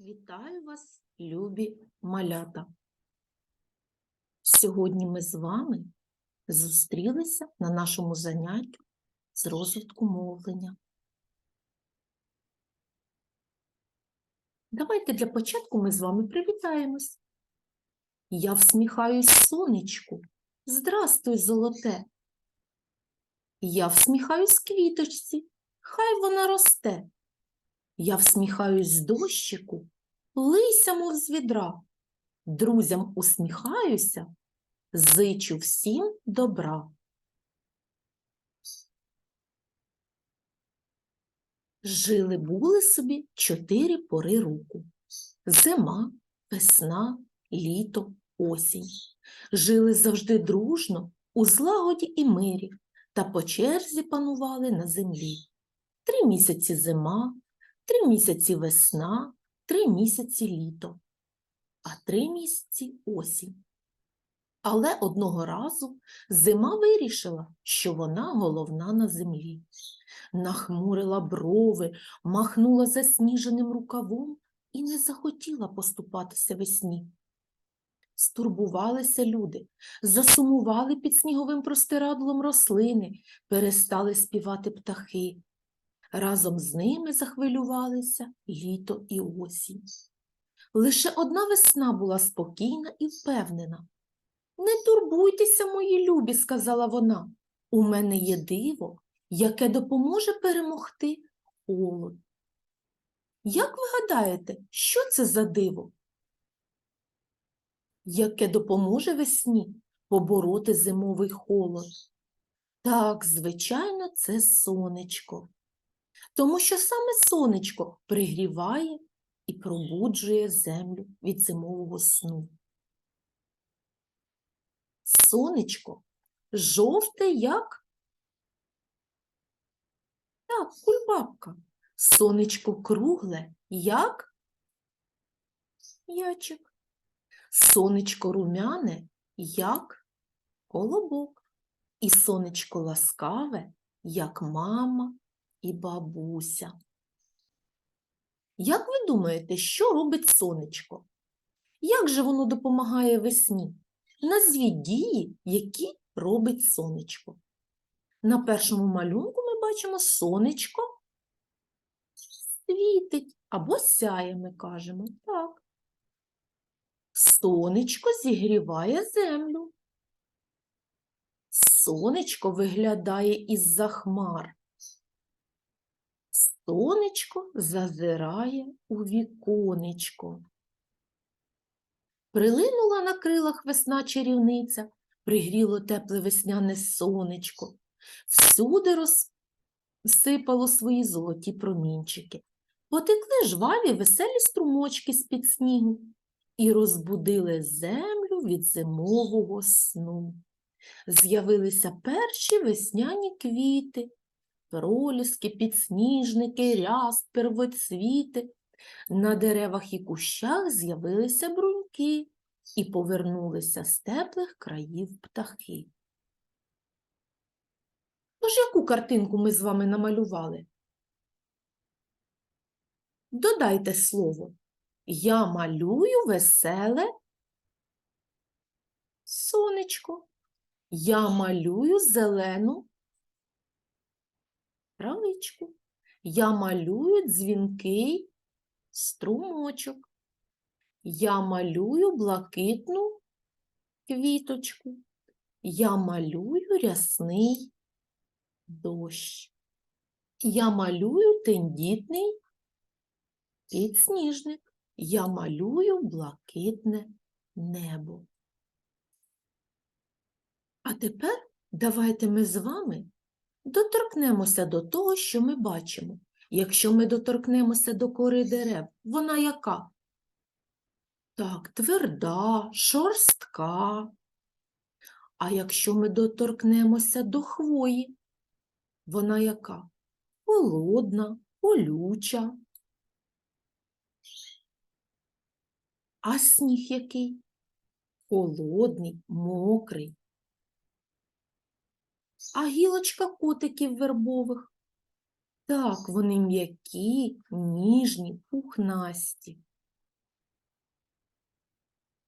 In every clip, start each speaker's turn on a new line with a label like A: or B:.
A: Вітаю вас, любі малята! Сьогодні ми з вами зустрілися на нашому занятті з розвитку мовлення. Давайте для початку ми з вами привітаємось. Я всміхаюсь сонечку. Здрастуй, золоте. Я всміхаюсь квіточці, хай вона росте. Я всміхаюсь з дощику, лися, мов з відра. Друзям усміхаюся, зичу всім добра. Жили були собі чотири пори року. Зима, весна, літо, осінь. Жили завжди дружно, у злагоді і мирі, та по черзі панували на землі. Три місяці зима, три місяці весна, три місяці літо, а три місяці осінь. Але одного разу зима вирішила, що вона головна на землі. Нахмурила брови, махнула засніженим рукавом і не захотіла поступатися весні. Стурбувалися люди, засумували під сніговим простирадлом рослини, перестали співати птахи. Разом з ними захвилювалися літо і осінь. Лише одна весна була спокійна і впевнена. Не турбуйтеся, мої любі, сказала вона. У мене є диво, яке допоможе перемогти холод. Як ви гадаєте, що це за диво? Яке допоможе весні побороти зимовий холод? Так, звичайно, це сонечко тому що саме сонечко пригріває і пробуджує землю від зимового сну. Сонечко жовте, як так, кульбабка. Сонечко кругле, як ячик. Сонечко румяне, як колобок. І сонечко ласкаве, як мама і бабуся. Як ви думаєте, що робить сонечко? Як же воно допомагає весні? Назвіть дії, які робить сонечко. На першому малюнку ми бачимо сонечко світить або сяє, ми кажемо. Так. Сонечко зігріває землю. Сонечко виглядає із-за хмар. Сонечко зазирає у віконечко. Прилинула на крилах весна чарівниця, пригріло тепле весняне сонечко, всюди розсипало свої золоті промінчики, потекли жваві веселі струмочки з-під снігу і розбудили землю від зимового сну. З'явилися перші весняні квіти, проліски, підсніжники, ряст, первоцвіти. На деревах і кущах з'явилися бруньки і повернулися з теплих країв птахи. Тож яку картинку ми з вами намалювали? Додайте слово. Я малюю веселе сонечко. Я малюю зелену травичку. Я малюю дзвінкий струмочок. Я малюю блакитну квіточку. Я малюю рясний дощ. Я малюю тендітний підсніжник. Я малюю блакитне небо. А тепер давайте ми з вами доторкнемося до того, що ми бачимо. Якщо ми доторкнемося до кори дерев, вона яка? Так, тверда, шорстка. А якщо ми доторкнемося до хвої, вона яка? Холодна, колюча. А сніг який? Холодний, мокрий. А гілочка котиків вербових? Так, вони м'які, ніжні, пухнасті.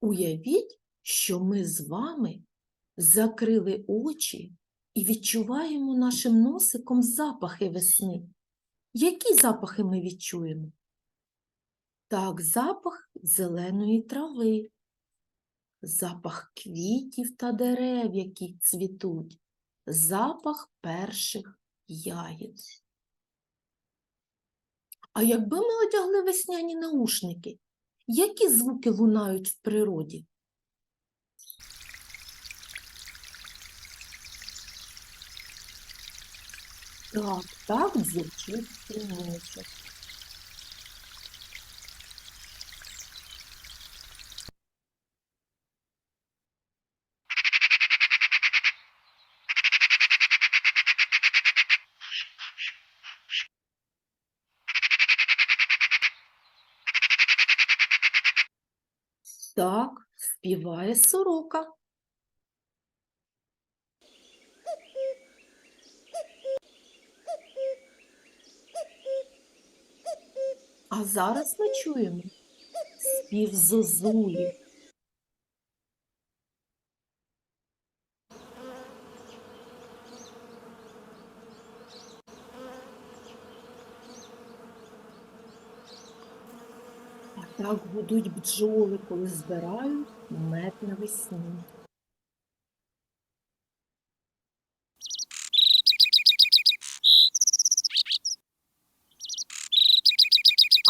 A: Уявіть, що ми з вами закрили очі і відчуваємо нашим носиком запахи весни. Які запахи ми відчуємо? Так, запах зеленої трави, запах квітів та дерев, які цвітуть, запах перших ягід. А якби ми одягли весняні наушники, які звуки лунають в природі? Так, так, дзюрчить стрімочок. Так, співає сорока. А зараз ми чуємо спів зозулі. А так гудуть бджоли, коли збирають мед навесні.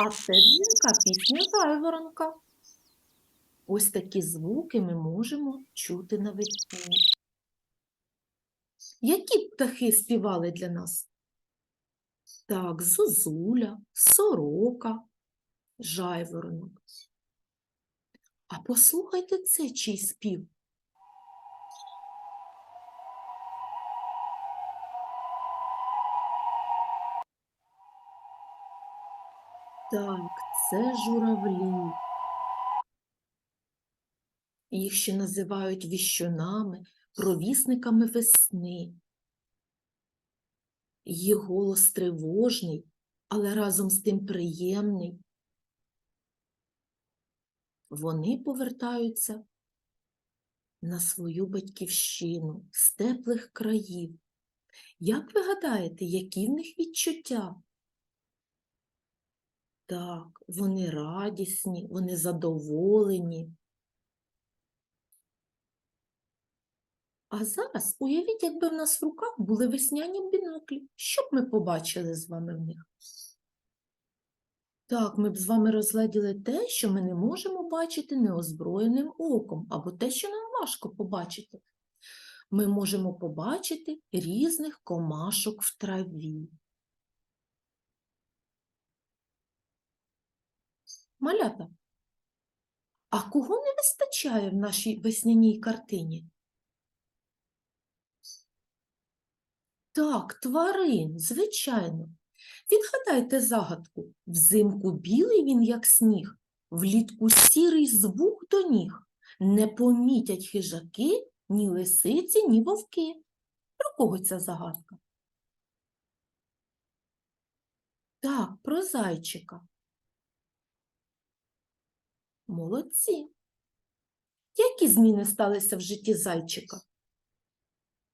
A: А це дзвінка пісня Жайворонка. Ось такі звуки ми можемо чути навесні. Які птахи співали для нас? Так, зозуля, сорока, жайворонок. А послухайте це чий спів. Так, це журавлі. Їх ще називають віщунами, провісниками весни. Їх голос тривожний, але разом з тим приємний. Вони повертаються на свою батьківщину з теплих країв. Як ви гадаєте, які в них відчуття? Так, вони радісні, вони задоволені. А зараз уявіть, якби в нас в руках були весняні біноклі. Що б ми побачили з вами в них? Так, ми б з вами розгледіли те, що ми не можемо бачити неозброєним оком, або те, що нам важко побачити. Ми можемо побачити різних комашок в траві. Малята, а кого не вистачає в нашій весняній картині? Так, тварин, звичайно. Відгадайте загадку. Взимку білий він, як сніг, влітку сірий звук до ніг. Не помітять хижаки, ні лисиці, ні вовки. Про кого ця загадка? Так, про зайчика. Молодці. Які зміни сталися в житті зайчика?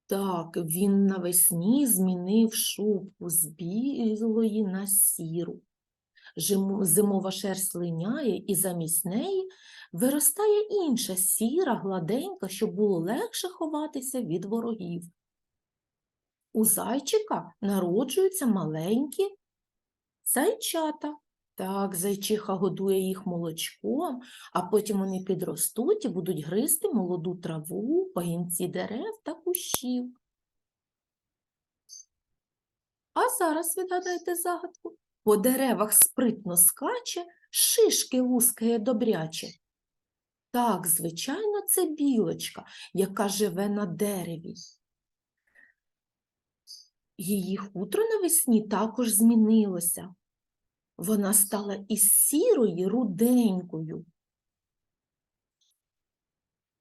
A: Так, він навесні змінив шубку з білої на сіру. Зимова шерсть линяє, і замість неї виростає інша сіра, гладенька, щоб було легше ховатися від ворогів. У зайчика народжуються маленькі зайчата. Так, зайчиха годує їх молочком, а потім вони підростуть і будуть гризти молоду траву, пагінці дерев та кущів. А зараз відгадайте загадку. По деревах спритно скаче, шишки лускає добряче. Так, звичайно, це білочка, яка живе на дереві. Її хутро навесні також змінилося. Вона стала із сірої руденькою.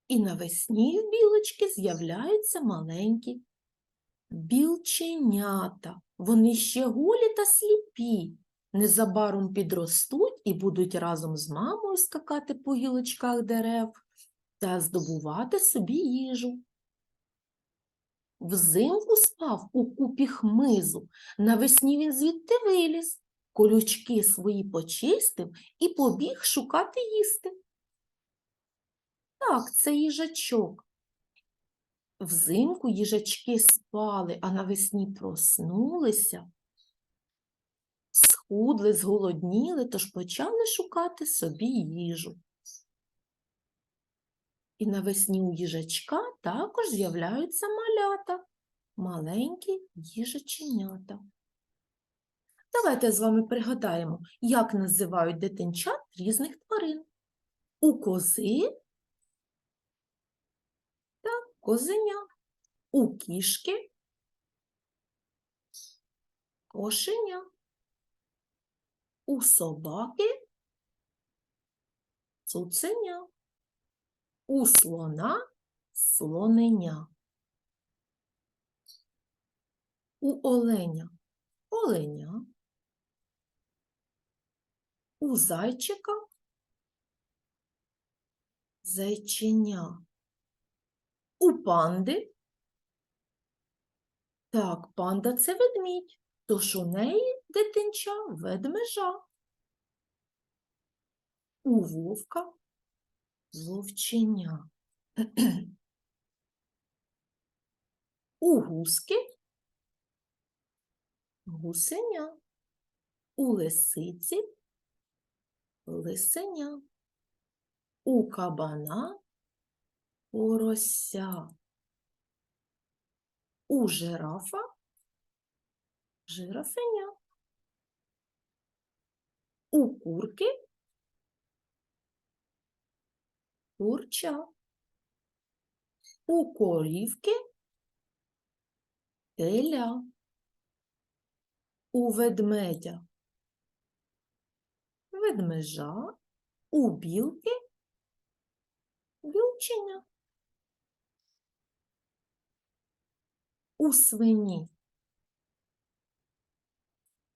A: І навесні в білочки з'являються маленькі білченята. Вони ще голі та сліпі. Незабаром підростуть і будуть разом з мамою скакати по гілочках дерев, та здобувати собі їжу. Взимку спав у купі хмизу, навесні він звідти виліз, колючки свої почистив і побіг шукати їсти. Так, це їжачок. Взимку їжачки спали, а навесні проснулися, схудли, зголодніли, тож почали шукати собі їжу. І навесні у їжачка також з'являються малята, маленькі їжаченята. Давайте з вами пригадаємо, як називають дитинчат різних тварин. У кози та козеня, у кішки кошеня, у собаки цуценя. У слона слоненя. У оленя оленя. У зайчика зайченя. У панди. Так, панда це ведмідь, тож у неї дитинча ведмежа. У вовка вовченя. У гуски гусеня. У лисиці лисеня. У кабана порося. У жирафа жирафеня. У курки курча. У корівки теля. У ведмедя ведмежа, у білки білченя. У свині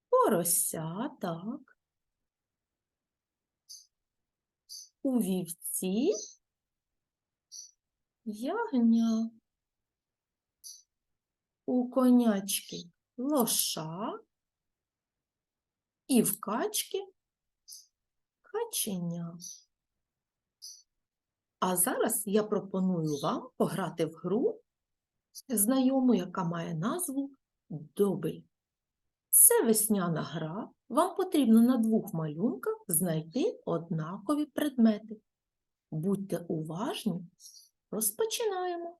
A: порося, так. У вівці ягня. У конячки лоша і в качки каченя. А зараз я пропоную вам пограти в гру знайому, яка має назву Добель. Це весняна гра. Вам потрібно на двох малюнках знайти однакові предмети. Будьте уважні, розпочинаємо.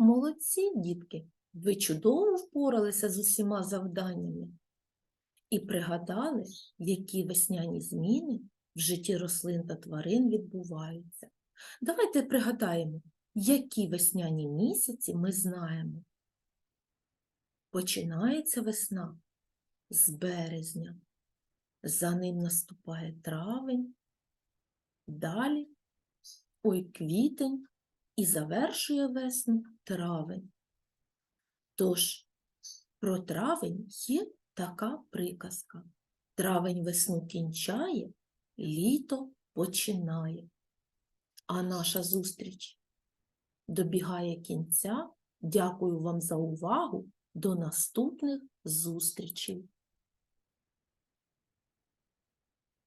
A: Молодці, дітки, ви чудово впоралися з усіма завданнями і пригадали, які весняні зміни в житті рослин та тварин відбуваються. Давайте пригадаємо, які весняні місяці ми знаємо. Починається весна з березня, за ним наступає травень, далі ой квітень і завершує весну травень. Тож про травень є така приказка. Травень весну кінчає, літо починає. А наша зустріч добігає кінця. Дякую вам за увагу. До наступних зустрічей!